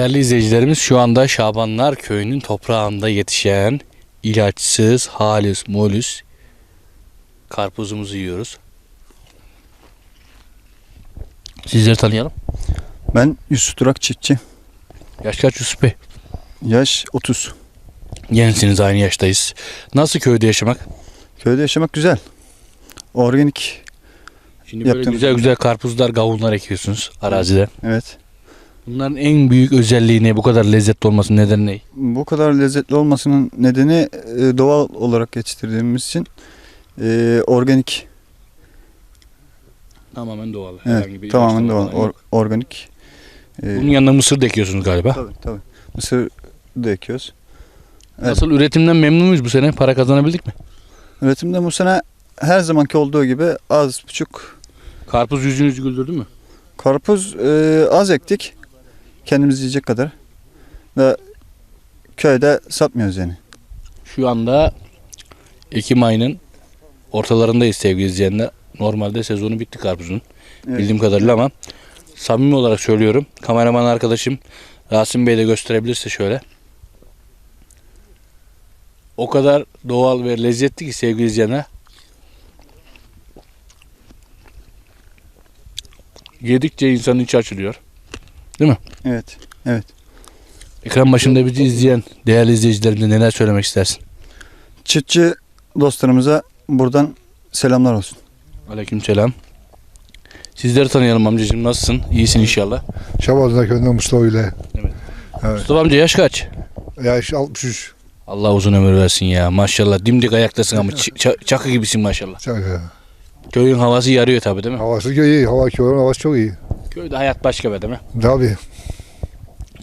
Değerli izleyicilerimiz şu anda Şabanlar Köyü'nün toprağında yetişen ilaçsız halis molüs karpuzumuzu yiyoruz. Sizleri tanıyalım. Ben Yusuf Durak Çiftçi. Yaş kaç Yusuf Bey? Yaş 30. Gençsiniz aynı yaştayız. Nasıl köyde yaşamak? Köyde yaşamak güzel. Organik. Şimdi böyle Yaptığımız- güzel güzel karpuzlar, kavunlar ekiyorsunuz arazide. Evet. Bunların en büyük özelliği ne? Bu kadar lezzetli olmasının nedeni ne? Bu kadar lezzetli olmasının nedeni e, doğal olarak yetiştirdiğimiz için e, organik. Tamamen doğal. Evet, tamamen doğal. or- organik. E, Bunun yanına mısır da ekiyorsunuz galiba. tabii tabii. Mısır da ekiyoruz. evet. Nasıl üretimden memnun muyuz bu sene? Para kazanabildik mi? Üretimde bu sene her zamanki olduğu gibi az buçuk Karpuz yüzünüzü güldürdü mü? karpuz e, az ektik. Kendimiz yiyecek kadar. Ve köyde satmıyoruz yani. Şu anda Ekim ayının ortalarındayız sevgili izleyenler. Normalde sezonu bitti karpuzun. Evet. Bildiğim kadarıyla ama samimi olarak söylüyorum. Kameraman arkadaşım Rasim Bey de gösterebilirse şöyle. O kadar doğal ve lezzetli ki sevgili izleyenler. Yedikçe insanın içi açılıyor. Evet. Evet. Ekran başında bizi izleyen değerli izleyicilerimize neler söylemek istersin? Çiftçi dostlarımıza buradan selamlar olsun. Aleykümselam. Sizleri tanıyalım amcacığım. Nasılsın? İyisin inşallah. Şabaz'da köyünde Mustafa ile. Evet. Evet. Mustafa amca yaş kaç? Yaş 63. Allah uzun ömür versin ya. Maşallah dimdik ayaktasın ama ç- çakı gibisin maşallah. Çakı. Köyün havası yarıyor tabii değil mi? Havası iyi. Hava köyün havası çok iyi. Köyde hayat başka be değil mi? Tabii.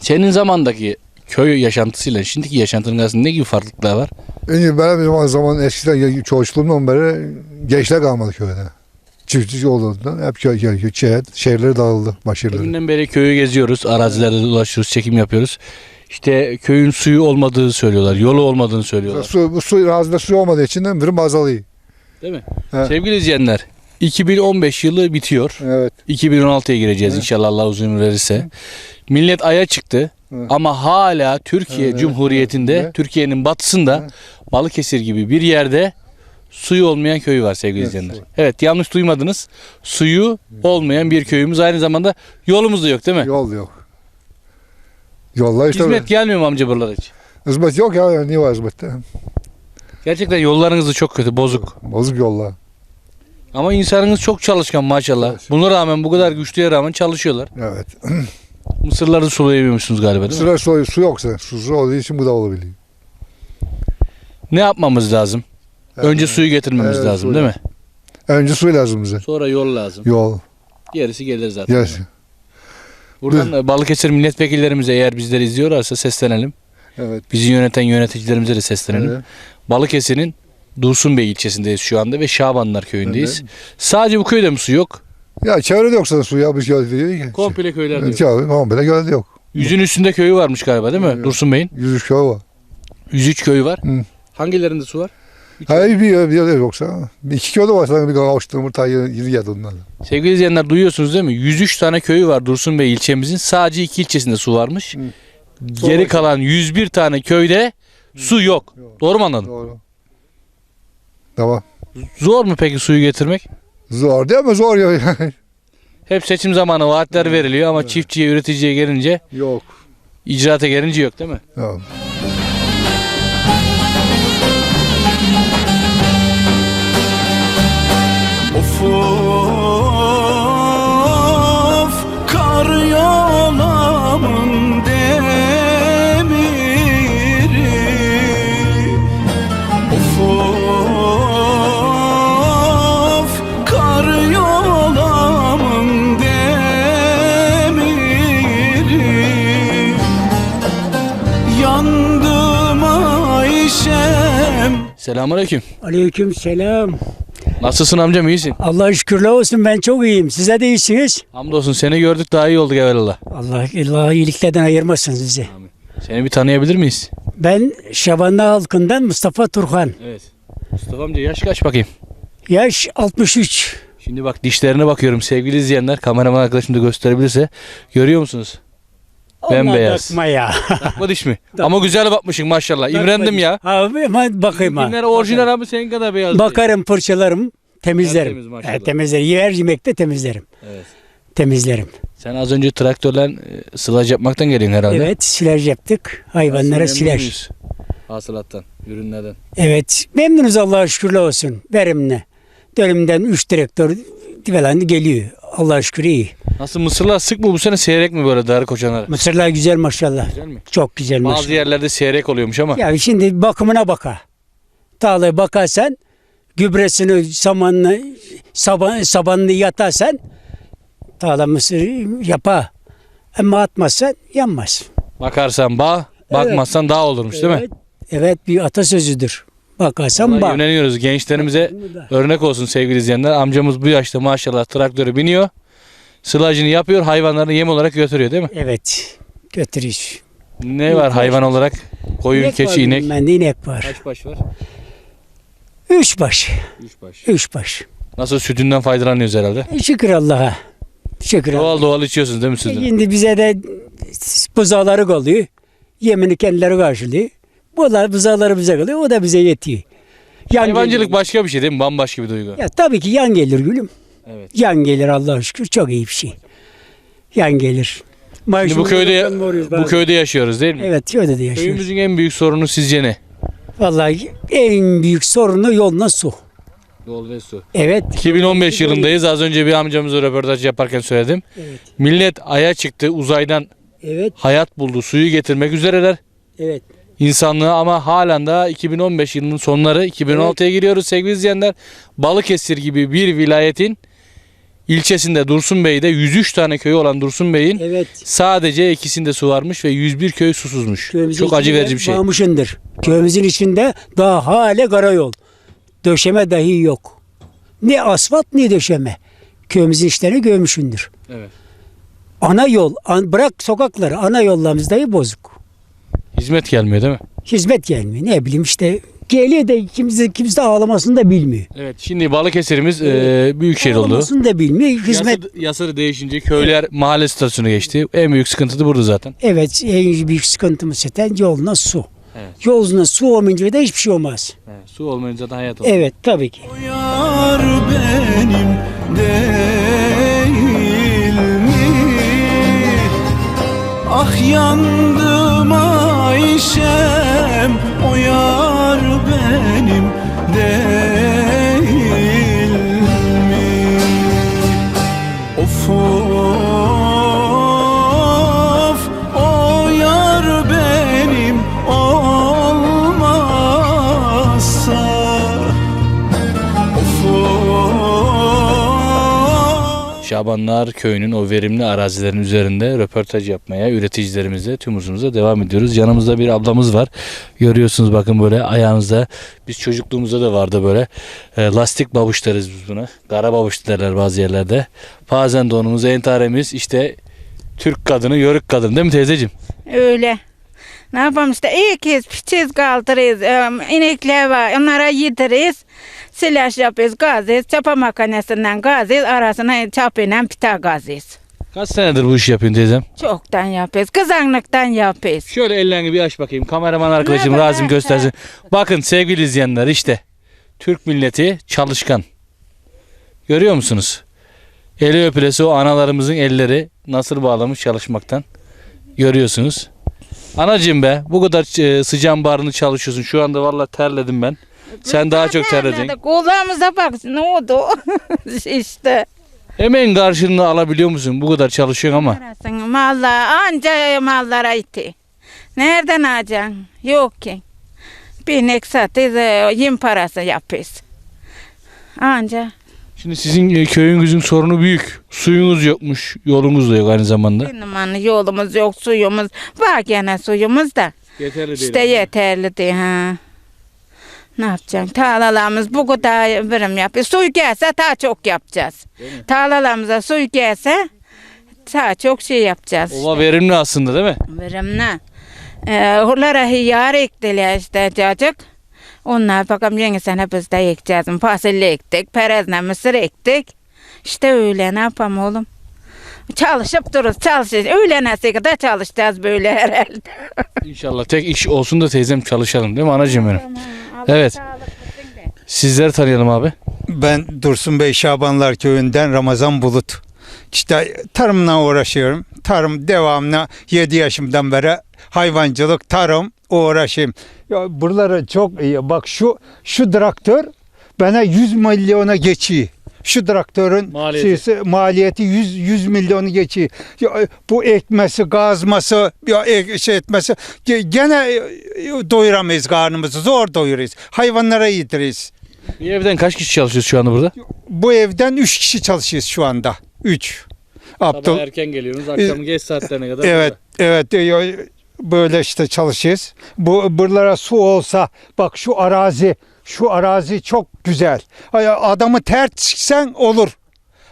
Senin zamandaki köy yaşantısıyla şimdiki yaşantının arasında ne gibi farklılıklar var? Önce benim zaman, zaman eskiden çocukluğumdan beri gençler kalmadı köyde. Çiftçi olduğundan hep köy köy köy şehir, şehirleri dağıldı. Başarıları. Bugünden beri köyü geziyoruz, arazilerde dolaşıyoruz, çekim yapıyoruz. İşte köyün suyu olmadığı söylüyorlar, yolu olmadığını söylüyorlar. Su, bu su, razında su olmadığı için de birim azalıyor. Değil mi? Evet. Sevgili izleyenler, 2015 yılı bitiyor. Evet. 2016'ya gireceğiz Evet. inşallah Allah uzun ömür verirse. Millet aya çıktı Evet. ama hala Türkiye Evet, Cumhuriyeti'nde, evet. Türkiye'nin batısında Evet. Balıkesir gibi bir yerde suyu olmayan köyü var sevgili Evet, izleyenler. su. Evet yanlış duymadınız. Suyu olmayan bir köyümüz aynı zamanda yolumuz da yok değil mi? Yol yok. Yollar işte. Hizmet gelmiyor mu amca buralara hiç? Hizmet yok ya. Niye var hizmette? Gerçekten yollarınız da çok kötü, bozuk. Bozuk yollar. Ama insanınız çok çalışkan maşallah. Evet. Buna rağmen bu kadar güçlüye rağmen çalışıyorlar. Evet. Mısırları sulayamıyormuşsunuz galiba değil mi? Sıra su, su yoksa. Susuz olduğu için bu da olabiliyor. Ne yapmamız lazım? Önce suyu getirmemiz Evet, lazım suyu. değil mi? Önce su lazım bize. Sonra yol lazım. Yol. Gerisi gelir zaten. Yes. Buradan da Balıkesir milletvekillerimize eğer bizleri izliyorlarsa seslenelim. Evet. Bizi yöneten yöneticilerimize de seslenelim. Evet. Balıkesir'in Dursun Bey ilçesindeyiz şu anda ve Şabanlar köyündeyiz. Evet. Sadece bu köyde mi su yok? Ya çevrede yoksa su ya biz gölde değil. Komple köylerde yok. Çevre, komple gölde yok. Yüzün üstünde köyü varmış galiba değil mi? Evet. Dursun Bey'in. 103 köy var. 103 köyü var. Hı. Hangilerinde su var? Hayır bir bir yer yoksa. İki köy de var sanki bir kavuştuğum ta yeni geldi ondan. Sevgili izleyenler duyuyorsunuz değil mi? 103 tane köyü var Dursun Bey ilçemizin. Sadece iki ilçesinde su varmış. Hı. Geri Sonra- kalan 101 tane köyde su yok. Yok. Doğru mu anladım? Doğru. Tamam. Zor mu peki suyu getirmek? Zor değil mi? Zor ya. Hep seçim zamanı vaatler veriliyor ama çiftçiye, üreticiye gelince, yok. icraata gelince yok değil mi? Yok. Selamünaleyküm. Aleyküm selam. Nasılsın amcam iyisin? Allah şükürler olsun ben çok iyiyim. Size de iyisiniz. Hamdolsun seni gördük daha iyi olduk evvelallah. Allah, Allah iyiliklerden ayırmasın sizi. Seni bir tanıyabilir miyiz? Ben Şabanlı halkından Mustafa Turhan. Evet. Mustafa amca yaş kaç bakayım? Yaş 63. Şimdi bak dişlerine bakıyorum sevgili izleyenler. Kameraman arkadaşım da gösterebilirse. Görüyor musunuz? Bembeyaz. Bakma ya. Takma diş mi? Ama güzel bakmışsın maşallah. İmrendim ya. Abi hemen bakayım ha. Günler orijinal abi senin kadar beyaz. değil. Bakarım fırçalarım temizlerim. Tertemiz maşallah. Evet, temizlerim. Her yemekte temizlerim. Evet. Temizlerim. Sen az önce traktörle e, sılaj yapmaktan geliyorsun herhalde. Evet silaj yaptık. Hayvanlara Memnun silaj. muyuz? Hasılattan, ürünlerden. Evet memnunuz Allah'a şükürler olsun. Verimle. Dönümden 3 traktör falan geliyor. Allah'a şükür iyi. Nasıl mısırlar sık mı bu sene seyrek mi böyle darı koçanlar? Mısırlar güzel maşallah. Güzel mi? Çok güzel Bazı maşallah. yerlerde seyrek oluyormuş ama. Ya şimdi bakımına baka. Tarlaya bakarsan gübresini samanını saban, sabanını yatarsan tarla mısır yapa. Ama atmazsan yanmaz. Bakarsan bağ, bakmazsan dağ olurmuş değil mi? Evet, evet bir atasözüdür. Bakarsan Vallahi bak. yöneliyoruz gençlerimize örnek olsun sevgili izleyenler. Amcamız bu yaşta maşallah traktörü biniyor. Sılajını yapıyor, hayvanlarını yem olarak götürüyor değil mi? Evet. Götürüş. Ne var hayvan olarak? Koyun, keçi, inek. Bende inek var. Kaç baş var? Üç baş. Üç baş. Üç baş. Nasıl sütünden faydalanıyoruz herhalde? Şükür Allah'a. Şükür Allah'a. Doğal doğal içiyorsunuz değil mi sütünü? Şimdi bize de buzağları kalıyor. Yemini kendileri karşılıyor. Bunlar buzağları bize kalıyor. O da bize yetiyor. Yan Hayvancılık gelir. başka bir şey değil mi? Bambaşka bir duygu. Ya tabii ki yan gelir gülüm. Evet. Yan gelir Allah'a şükür. Çok iyi bir şey. Yan gelir. Şimdi bu köyde bu köyde yaşıyoruz değil mi? Evet köyde de yaşıyoruz. Köyümüzün en büyük sorunu sizce ne? Vallahi en büyük sorunu yoluna su. Yol ve su. Evet. 2015 yılındayız. Az önce bir amcamızla röportaj yaparken söyledim. Evet. Millet aya çıktı, uzaydan Evet. hayat buldu, suyu getirmek üzereler. Evet. İnsanlığı ama halen daha 2015 yılının sonları 2016'ya giriyoruz sevgili izleyenler. Balıkesir gibi bir vilayetin ilçesinde Dursunbey'de 103 tane köyü olan Dursunbey'in Evet. sadece ikisinde su varmış ve 101 köy susuzmuş. Köyümüzün Çok acı içinde verici bir şey. Bağmışındır. Köyümüzün içinde daha hale karayol. Döşeme dahi yok. Ne asfalt ne döşeme. Köyümüzün işlerini görmüşündür. Evet. Ana yol, an, bırak sokakları, ana yollarımız dahi bozuk. Hizmet gelmiyor değil mi? Hizmet gelmiyor. Ne bileyim işte geliyor da kimse, kimse ağlamasını da bilmiyor. Evet. Şimdi Balıkesir'imiz e, büyük şehir oldu. Ağlamasını da bilmiyor. Hizmet, Yasa, yasa değişince köyler mahalle statüsüne geçti. En büyük sıkıntı da burada zaten. evet en büyük sıkıntımız zaten yoluna su. Evet. Yoluna su olmayınca da hiçbir şey olmaz. Su olmayınca zaten hayat olmuyor. Evet tabii ki. O yar benim değil mi? Ah yandım Ayşem O yar Şabanlar köyünün o verimli arazilerin üzerinde röportaj yapmaya üreticilerimizle tüm uzunumuza devam ediyoruz. Yanımızda bir ablamız var. Görüyorsunuz bakın böyle ayağınızda biz çocukluğumuzda da vardı böyle e, lastik babuş deriz biz buna. Kara babuş derler bazı yerlerde. Bazen donumuz entaremiz işte Türk kadını yörük kadın değil mi teyzeciğim? Öyle. Ne yapalım işte iyi ki piçiz kaldırırız. Ee, inekler var onlara yediririz. Silah yapıyoruz gazıyız. Çapa makinesinden gazıyız. Arasına çapıyla pita gazıyız. Kaç senedir bu işi yapıyorsun teyzem? Çoktan yapıyoruz. Kızanlıktan yapıyoruz. Şöyle ellerini bir aç bakayım. Kameraman arkadaşım Merhaba. Razim göstersin. Bakın sevgili izleyenler işte Türk milleti çalışkan. Görüyor musunuz? Eli öpülesi o analarımızın elleri nasıl bağlamış çalışmaktan. Görüyorsunuz. Anacığım be bu kadar e, sıcağın barını çalışıyorsun. Şu anda vallahi terledim ben. Sen daha çok terledin. Kulağımıza bak ne oldu? işte. Emeğin karşılığını alabiliyor musun? Bu kadar çalışıyorsun ama. Arasın mallar anca mallara itti. Nereden alacaksın? Yok ki. Bir inek satıyoruz, e, yem parası yapıyoruz. Anca. Şimdi sizin e, köyünüzün sorunu büyük. Suyunuz yokmuş. Yolunuz da yok aynı zamanda. Benim hani yolumuz yok, suyumuz var gene suyumuz da. Yeterli İşte yeterli değil ha. Ne yapacaksın? Tarlalarımız bu kadar verim yapıyor. Suy gelse daha çok yapacağız. Tarlalarımıza suy gelse daha çok şey yapacağız. Ova verimli aslında değil mi? Verimli. Ee, onlara hiyar ektiler işte çocuk. Onlar bakalım yeni sene biz de ekeceğiz. Fasulye ektik, perezle mısır ektik. İşte öyle ne yapalım oğlum. Çalışıp dururuz, çalışacağız. Öğlenese kadar çalışacağız böyle herhalde. İnşallah tek iş olsun da teyzem çalışalım değil mi anacığım benim? Evet. Sizleri tanıyalım abi. Ben Dursun Bey Şabanlar Köyü'nden Ramazan Bulut. İşte tarımla uğraşıyorum. Tarım devamlı 7 yaşımdan beri hayvancılık, tarım uğraşayım. Ya buraları çok iyi. Bak şu şu traktör bana 100 milyona geçiyor. Şu traktörün Maliyeti. şeysi, maliyeti 100 100 milyonu geçiyor. Ya, bu ekmesi, gazması, ya ek- şey etmesi ge- gene e, doyuramayız karnımızı. Zor doyuruz. Hayvanlara yediriz. Bir evden kaç kişi çalışıyoruz şu anda burada? Bu evden 3 kişi çalışıyoruz şu anda. 3. Abdul. erken geliyorsunuz akşam geç saatlerine kadar. Evet, evet. e, Böyle işte çalışıyoruz. Bu buralara su olsa bak şu arazi, şu arazi çok güzel. Adamı ter çıksan olur.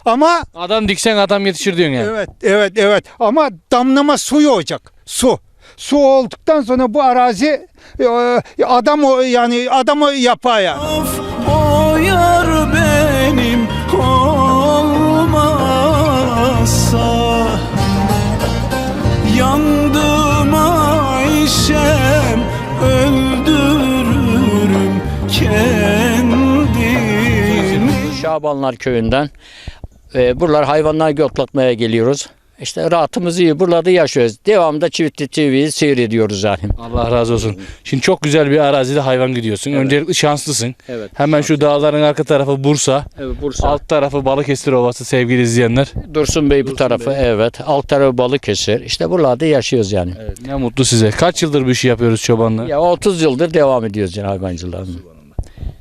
Ama Adam diksen adam yetişir diyorsun yani. evet, evet, evet. Ama damlama suyu olacak. Su. Su olduktan sonra bu arazi e, adam o yani adamı yapaya. Of o yar Şabanlar köyünden. E, buralar hayvanlar otlatmaya geliyoruz. İşte rahatımız iyi. Buralarda yaşıyoruz. Devamında Çivitli TV'yi seyrediyoruz yani. Allah razı olsun. Şimdi çok güzel bir arazide hayvan gidiyorsun. Öncelikle şanslısın. Evet. Hemen şu dağların arka tarafı Bursa. Evet, Bursa. Alt tarafı Balıkesir Ovası sevgili izleyenler. Dursun Bey bu tarafı evet. Alt tarafı Balıkesir. İşte buralarda yaşıyoruz yani. Ne mutlu size. Kaç yıldır bu işi yapıyoruz çobanla? Ya 30 yıldır devam ediyoruz yani hayvancılığa.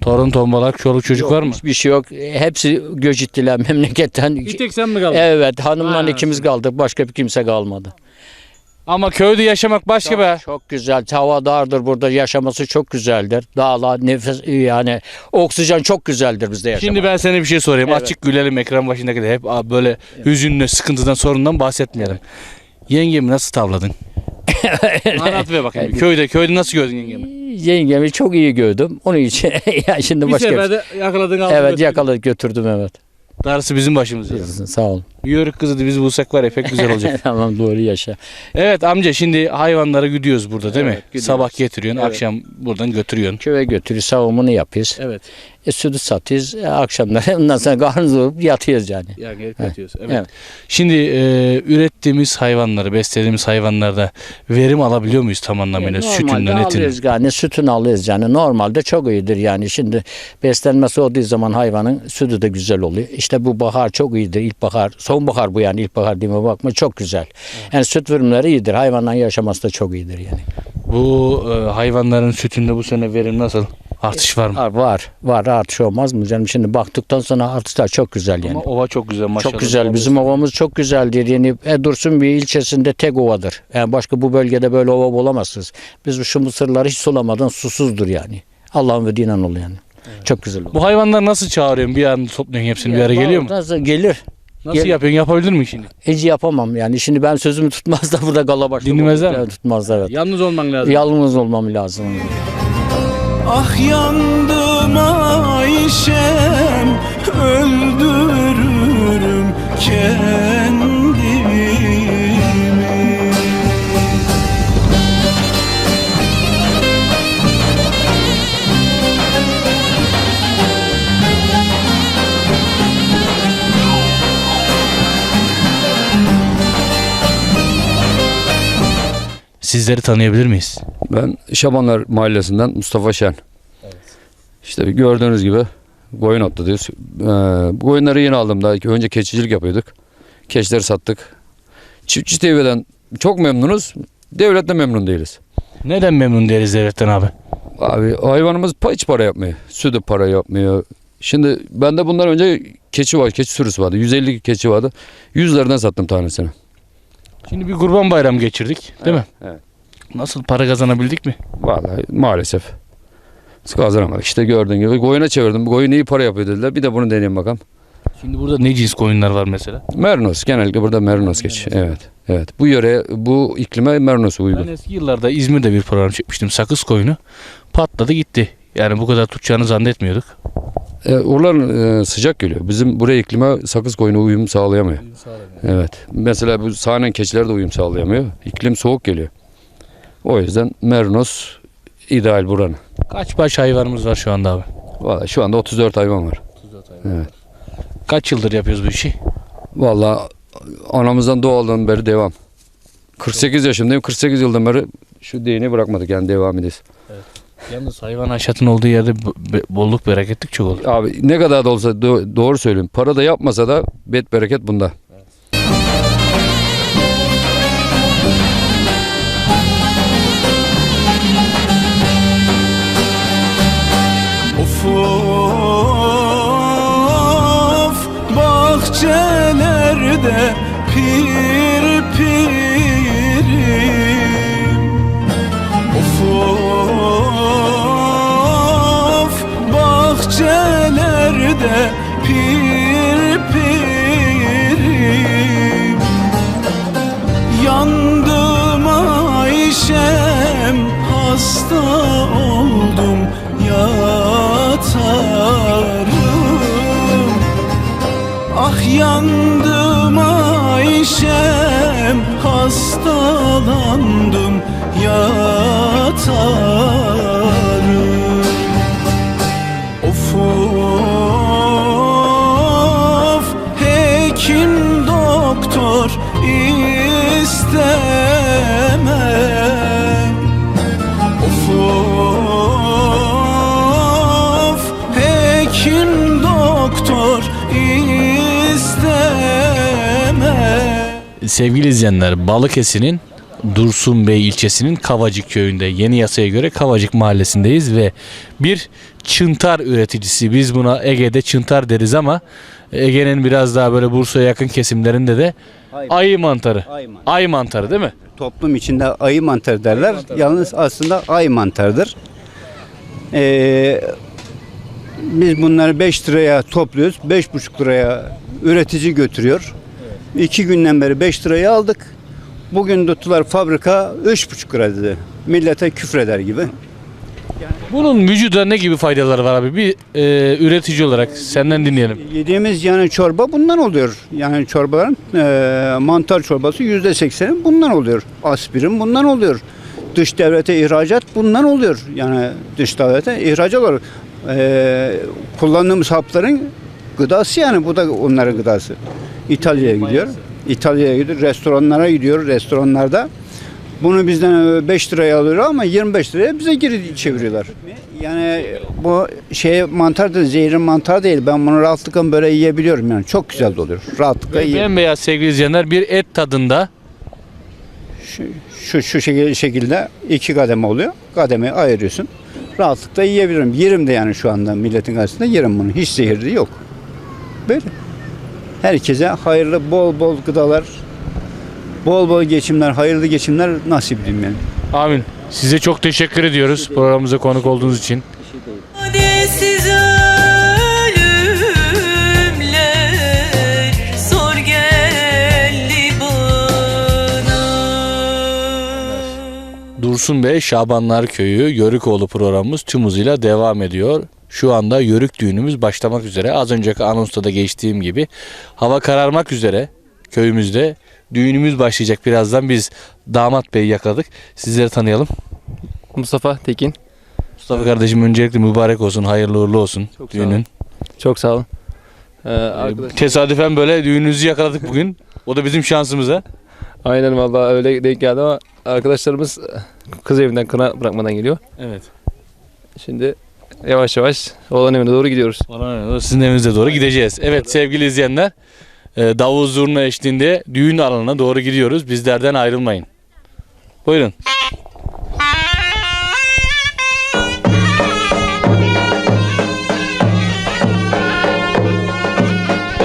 Torun tombalak, çoluk çocuk var mı? Hiçbir şey yok. Hepsi göç ettiler memleketten. tek sen mi kaldın? Evet hanımla Ha, ikimiz kaldık. Başka bir kimse kalmadı. Ama köyde yaşamak başka be. Çok güzel. Hava dardır burada yaşaması çok güzeldir. Dağlar, nefes yani oksijen çok güzeldir bizde yaşamak. Şimdi ben sana bir şey sorayım. Evet. Açık gülelim ekran başındaki de hep böyle hüzünlü, sıkıntıdan, sorundan bahsetmeyelim. Yengemi nasıl tavladın? Anlat be bakayım. Köyde, köyde nasıl gördün yengemi? Yengemi çok iyi gördüm. Onun için ya şimdi başka yakaladın Evet yakaladık götürdüm evet. Darısı bizim başımıza. Sağ ol. Yörük kızı biz bulsak var ya pek güzel olacak. tamam doğru yaşa. evet amca şimdi hayvanları güdüyoruz burada değil Evet, mi? güdüyoruz. Sabah getiriyorsun, Evet. akşam buradan götürüyorsun. Köye götürüyoruz savununu yapıyoruz. Evet. E, sütü satıyoruz. E, akşamları ondan sonra karnımızı doyurup yatıyoruz yani. Yani gelip Evet. yatıyoruz. Evet. Evet. Şimdi e, ürettiğimiz hayvanları, beslediğimiz hayvanlarda verim alabiliyor muyuz tam anlamıyla? Normalde Sütünden, etinden. alıyoruz yani sütünü alıyoruz yani normalde çok iyidir yani şimdi beslenmesi olduğu zaman hayvanın sütü de güzel oluyor. İşte bu bahar çok iyidir ilkbahar sonbahar bu yani ilkbahar mi bakma çok güzel. Yani süt verimleri iyidir hayvanların yaşaması da çok iyidir yani. Bu e, hayvanların sütünde bu sene verim nasıl? Artış var mı? Var var, var artış olmaz mı canım şimdi baktıktan sonra artışlar çok güzel yani. Ama ova çok güzel maşallah. Çok güzel. Bizim ovamız çok güzeldir. Yani e, Dursun bir ilçesinde tek ovadır. Yani başka bu bölgede böyle ova bulamazsınız. Biz şu mısırları hiç sulamadan susuzdur yani. Allah'ın verdiğiyle oluyor yani. Çok güzel olur. Bu hayvanlar nasıl çağırıyorsun? Bir anda topluyorsun hepsini bir araya geliyor mu? Nasıl gelir? Nasıl Gel- yapıyorsun? Yapabilir mi şimdi? Hiç yapamam yani. Şimdi ben sözümü tutmaz da burada galabaşlık Dinlemezler mi? Tutmazlar evet. Yalnız olman lazım. Yalnız olmam lazım. Ah yandım Ayşem öldürürüm kendimi Sizleri tanıyabilir miyiz? Ben Şabanlar Mahallesi'nden Mustafa Şen. İşte gördüğünüz gibi koyun otlatıyoruz. Ee, bu koyunları yeni aldım daha. Önce keçicilik yapıyorduk. Keçileri sattık. Çiftçi TV'den çok memnunuz. Devletle memnun değiliz. Neden memnun değiliz devletten abi? Abi hayvanımız hiç para yapmıyor. Sütü para yapmıyor. Şimdi bende bundan önce keçi var, keçi sürüsü vardı. 150 keçi vardı. 100 liradan sattım tanesini. Şimdi bir kurban bayramı geçirdik değil mi? Evet. Nasıl para kazanabildik mi? Vallahi maalesef. Biz kazanamadık. İşte gördüğün gibi koyuna çevirdim. Bu koyun iyi para yapıyor dediler. Bir de bunu deneyeyim bakalım. Şimdi burada ne cins koyunlar var mesela? Mernos genellikle burada Mernos geç. Evet. Evet. Bu yöre bu iklime Mernos uygun. Ben eski yıllarda İzmir'de bir program çekmiştim. Sakız koyunu patladı gitti. Yani bu kadar tutacağını zannetmiyorduk. E, oraların e, sıcak geliyor. Bizim buraya iklime sakız koyunu uyum sağlayamıyor. Evet. Mesela bu sahnen keçiler de uyum sağlayamıyor. İklim soğuk geliyor. O yüzden Mernos ideal buranın. Kaç baş hayvanımız var şu anda abi? Vallahi şu anda 34 hayvan var. Kaç yıldır yapıyoruz bu işi? Vallahi anamızdan doğaldan beri devam. 48 yaşındayım. 48 yıldan beri şu değneği bırakmadık yani devam ediyoruz. Yalnız hayvan haşatın olduğu yerde bolluk bereketlik çok olur. Abi ne kadar da olsa do- doğru söylüyorum. Para da yapmasa da bet bereket bunda. Of of bahçelerde pir bahçelerde pir pirim Yandım Ayşem hasta Sevgili izleyenler Balıkesir'in Dursun Bey ilçesinin Kavacık köyünde yeni yasaya göre Kavacık mahallesindeyiz ve bir çıntar üreticisi biz buna Ege'de çıntar deriz ama Ege'nin biraz daha böyle Bursa'ya yakın kesimlerinde de ayı mantarı. Ay mantarı. Ay mantarı değil mi? Toplum içinde ayı mantarı derler. Yalnız aslında ay mantarıdır. Ee, biz bunları 5 liraya topluyoruz. 5,5 liraya üretici götürüyor. İki günden beri 5 liraya aldık. Bugün tuttular fabrika 3,5 lira dedi. Millete küfreder gibi. Bunun vücuda ne gibi faydaları var abi? Bir e, üretici olarak senden dinleyelim. Yediğimiz yani çorba bundan oluyor. Yani çorbaların e, mantar çorbası yüzde sekseni bundan oluyor. Aspirin bundan oluyor. Dış devlete ihracat bundan oluyor. Yani dış devlete ihracat olur. E, kullandığımız hapların gıdası yani bu da onların gıdası. İtalya'ya gidiyor. İtalya'ya gidiyor. Restoranlara gidiyor. Restoranlarda bunu bizden 5 liraya alıyor ama 25 liraya bize geri çeviriyorlar. Yani bu şey mantar da zehrin mantar değil. Ben bunu rahatlıkla böyle yiyebiliyorum yani. Çok güzel de oluyor. Rahatlıkla yiyebiliyorum. Bembeyaz sevgili izleyenler bir et tadında Şu, şu, şu şekil- şekilde iki kademe oluyor. Kademeyi ayırıyorsun. Rahatlıkla yiyebilirim. Yerim de yani şu anda milletin karşısında yerim bunu. Hiç zehirli yok. Böyle. Herkese hayırlı bol bol gıdalar, bol bol geçimler, hayırlı geçimler nasip edeyim yani. Amin. Size çok teşekkür ediyoruz programımıza konuk olduğunuz için. Adesiz ölümler zor geldi bana. Dursun Bey Şabanlar Köyü Yörükoğlu programımız tüm hızıyla devam ediyor. Şu anda Yörük düğünümüz başlamak üzere. Az önceki anonsta da geçtiğim gibi hava kararmak üzere köyümüzde düğünümüz başlayacak birazdan. Biz damat beyi yakaladık. Sizleri tanıyalım. Mustafa Tekin. Mustafa kardeşim öncelikle mübarek olsun, hayırlı uğurlu olsun Çok sağ düğünün. Çok sağ olun. Ee, Ee, arkadaş, Tesadüfen böyle düğününüzü yakaladık bugün. O da bizim şansımıza. aynen vallahi öyle denk geldi ama arkadaşlarımız kız evinden kına bırakmadan geliyor. Evet. Şimdi yavaş yavaş oğlan evine doğru gidiyoruz. Ona- Sizin evinize doğru gideceğiz. Evet sevgili izleyenler, e, davul zurna eşliğinde düğün alanına doğru gidiyoruz. Bizlerden ayrılmayın. Buyurun.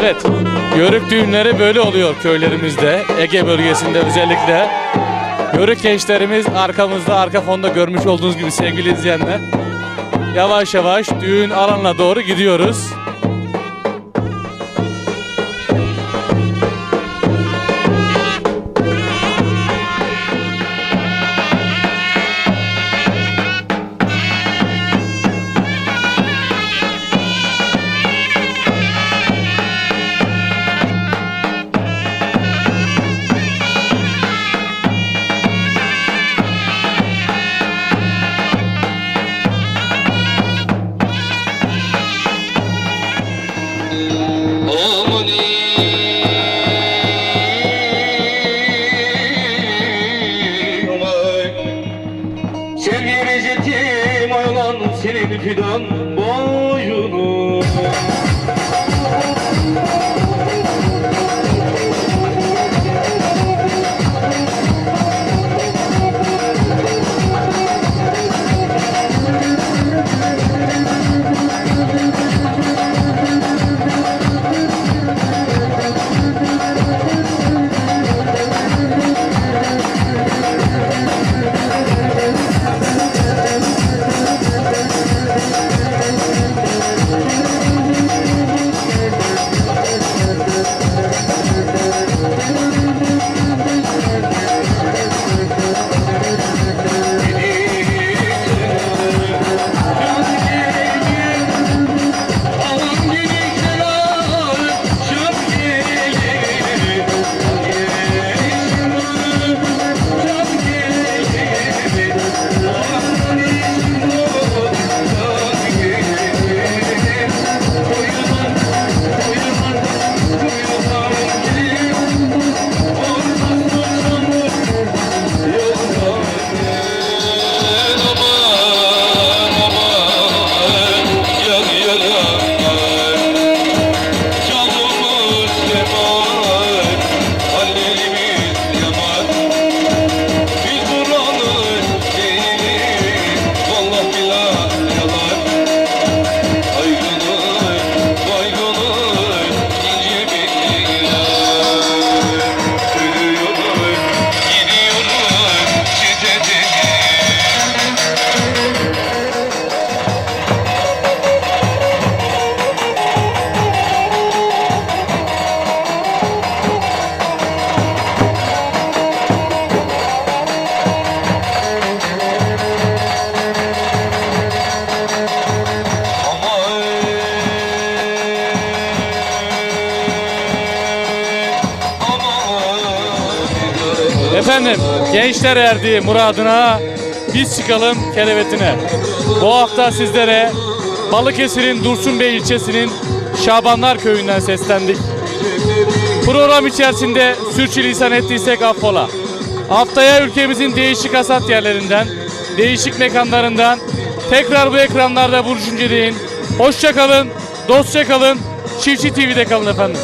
Evet, yörük düğünleri böyle oluyor köylerimizde, Ege bölgesinde özellikle. Yörük gençlerimiz arkamızda, arka fonda görmüş olduğunuz gibi sevgili izleyenler. Yavaş yavaş düğün alanına doğru gidiyoruz. Gençler erdi muradına biz çıkalım kerevetine. Bu hafta sizlere Balıkesir'in Dursunbey ilçesinin Şabanlar köyünden seslendik. Program içerisinde sürçülisan ettiysek affola. Haftaya ülkemizin değişik hasat yerlerinden, değişik mekanlarından tekrar bu ekranlarda buluşunca deyin. Hoşça kalın, dostça Çiftçi TV'de kalın efendim.